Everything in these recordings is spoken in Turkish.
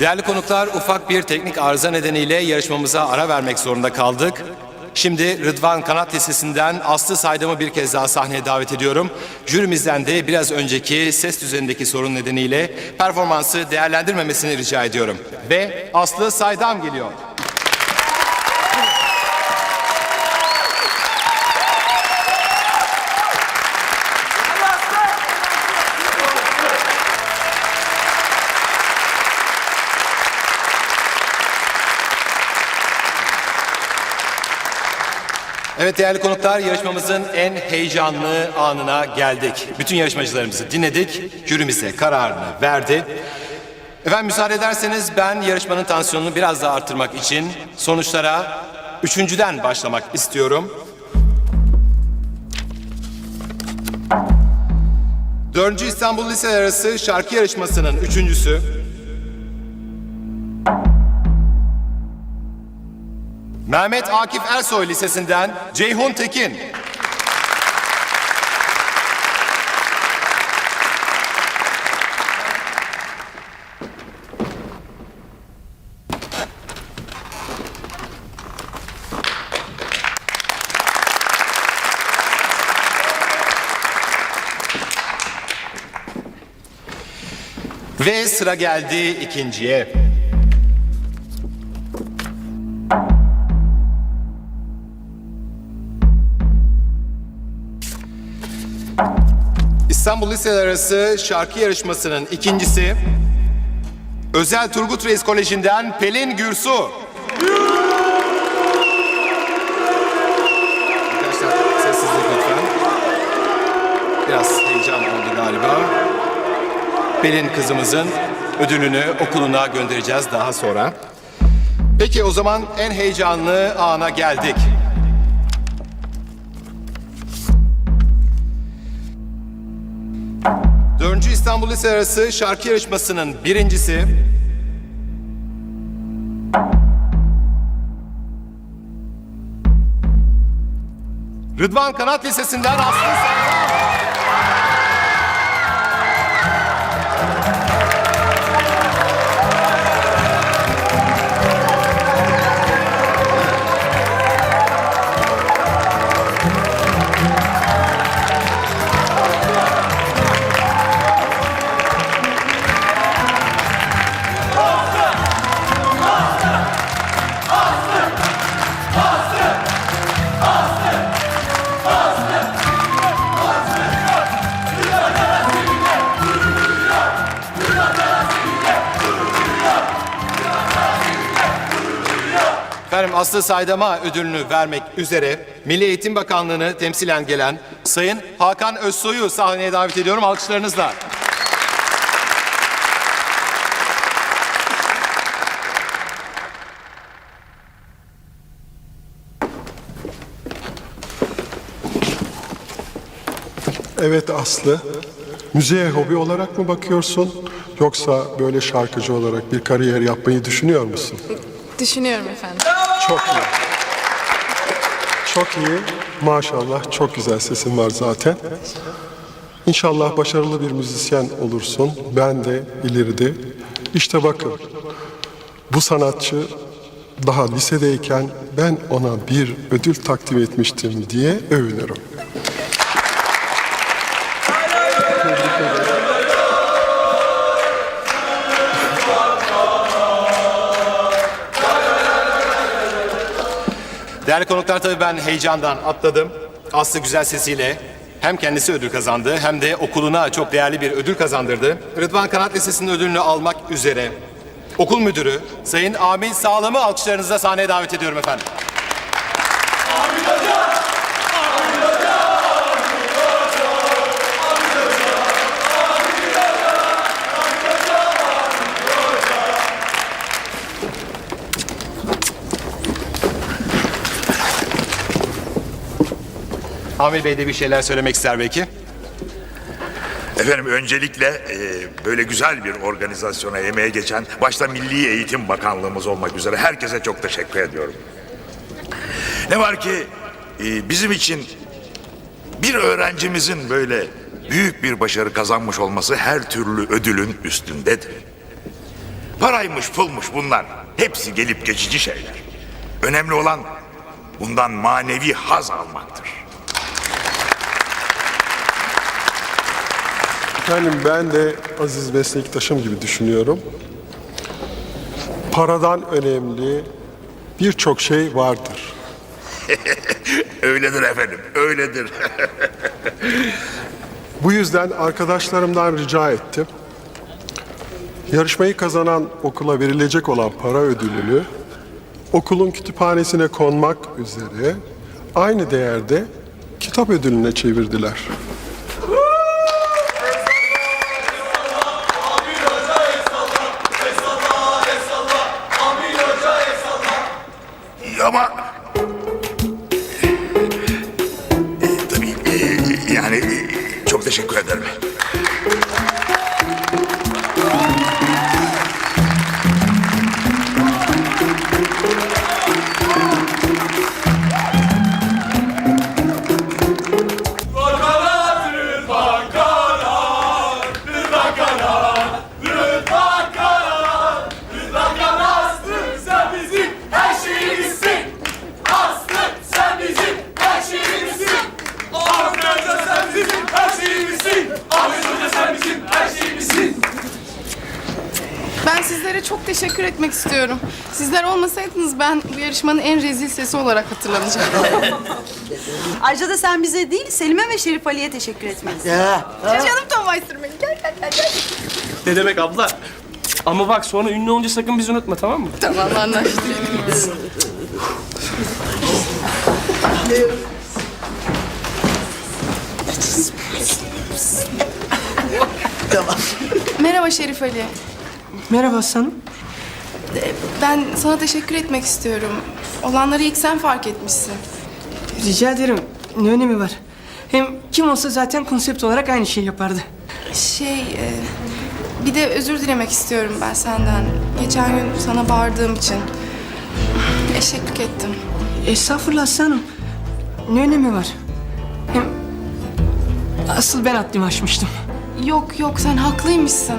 Değerli konuklar, ufak bir teknik arıza nedeniyle yarışmamıza ara vermek zorunda kaldık. Şimdi Rıdvan Kanat Lisesi'nden Aslı Saydam'ı bir kez daha sahneye davet ediyorum. Jürimizden de biraz önceki ses düzenindeki sorun nedeniyle performansı değerlendirmemesini rica ediyorum. Ve Aslı Saydam geliyor. Evet değerli konuklar yarışmamızın en heyecanlı anına geldik. Bütün yarışmacılarımızı dinledik. Jürimiz de kararını verdi. Efendim müsaade ederseniz ben yarışmanın tansiyonunu biraz daha arttırmak için sonuçlara üçüncüden başlamak istiyorum. Dördüncü İstanbul Liseler Arası şarkı yarışmasının üçüncüsü Mehmet Akif Ersoy Lisesi'nden Ceyhun Tekin. Ve sıra geldi ikinciye. İstanbul Liseler Arası şarkı yarışmasının ikincisi Özel Turgut Reis Koleji'nden Pelin Gürsu. Arkadaşlar sessizlik lütfen. Biraz heyecan oldu galiba. Pelin kızımızın ödülünü okuluna göndereceğiz daha sonra. Peki o zaman en heyecanlı ana geldik. İstanbul Lise Arası şarkı yarışmasının birincisi... Rıdvan Kanat Lisesi'nden Aslı Serdar. Efendim Aslı Saydam'a ödülünü vermek üzere Milli Eğitim Bakanlığı'nı temsilen gelen Sayın Hakan Özsoy'u sahneye davet ediyorum alkışlarınızla. Evet Aslı. Müziğe hobi olarak mı bakıyorsun? Yoksa böyle şarkıcı olarak bir kariyer yapmayı düşünüyor musun? Düşünüyorum efendim. Çok iyi. Çok iyi. Maşallah çok güzel sesin var zaten. İnşallah başarılı bir müzisyen olursun. Ben de ileride. İşte bakın. Bu sanatçı daha lisedeyken ben ona bir ödül takdim etmiştim diye övünürüm. Değerli konuklar tabii ben heyecandan atladım. Aslı güzel sesiyle hem kendisi ödül kazandı hem de okuluna çok değerli bir ödül kazandırdı. Rıdvan Kanat Lisesi'nin ödülünü almak üzere okul müdürü Sayın Amin Sağlam'ı alkışlarınızla sahneye davet ediyorum efendim. Amir Bey de bir şeyler söylemek ister belki. Efendim öncelikle e, böyle güzel bir organizasyona emeğe geçen başta Milli Eğitim Bakanlığımız olmak üzere herkese çok teşekkür ediyorum. Ne var ki e, bizim için bir öğrencimizin böyle büyük bir başarı kazanmış olması her türlü ödülün üstündedir. Paraymış pulmuş bunlar. Hepsi gelip geçici şeyler. Önemli olan bundan manevi haz almaktır. Efendim ben de aziz meslektaşım gibi düşünüyorum. Paradan önemli birçok şey vardır. Öyledir efendim, öyledir. Bu yüzden arkadaşlarımdan rica ettim. Yarışmayı kazanan okula verilecek olan para ödülünü okulun kütüphanesine konmak üzere aynı değerde kitap ödülüne çevirdiler. Ama... E, tabii e, yani e, çok teşekkür ederim. Çok teşekkür etmek istiyorum. Sizler olmasaydınız ben bu yarışmanın en rezil sesi olarak hatırlanacaktım. Ayrıca da sen bize değil Selim'e ve Şerif Ali'ye teşekkür etmelisin. Canım Tom Weisterman gel gel gel gel. Ne demek abla? Ama bak sonra ünlü olunca sakın bizi unutma tamam mı? Tamam anlaştık. Merhaba Şerif Ali. Merhaba Aslanım. Ben sana teşekkür etmek istiyorum. Olanları ilk sen fark etmişsin. Rica ederim. Ne önemi var? Hem kim olsa zaten konsept olarak aynı şey yapardı. Şey, e, bir de özür dilemek istiyorum ben senden. Geçen gün sana bağırdığım için. Eşeklik ettim. Estağfurullah aslanım. Ne önemi var? Hem asıl ben haddimi aşmıştım. Yok yok sen haklıymışsın.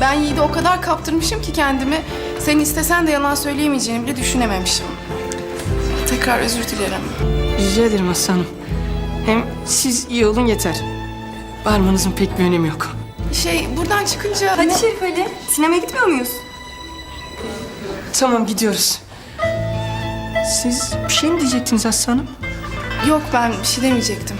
Ben Yiğit'e o kadar kaptırmışım ki kendimi. Sen istesen de yalan söyleyemeyeceğini bile düşünememişim. Tekrar özür dilerim. Rica ederim aslanım. Hem siz iyi olun yeter. Bağırmanızın pek bir önemi yok. Şey buradan çıkınca... Hadi Şerif Ali, sinemaya gitmiyor muyuz? Tamam gidiyoruz. Siz bir şey mi diyecektiniz aslanım? Yok ben bir şey demeyecektim.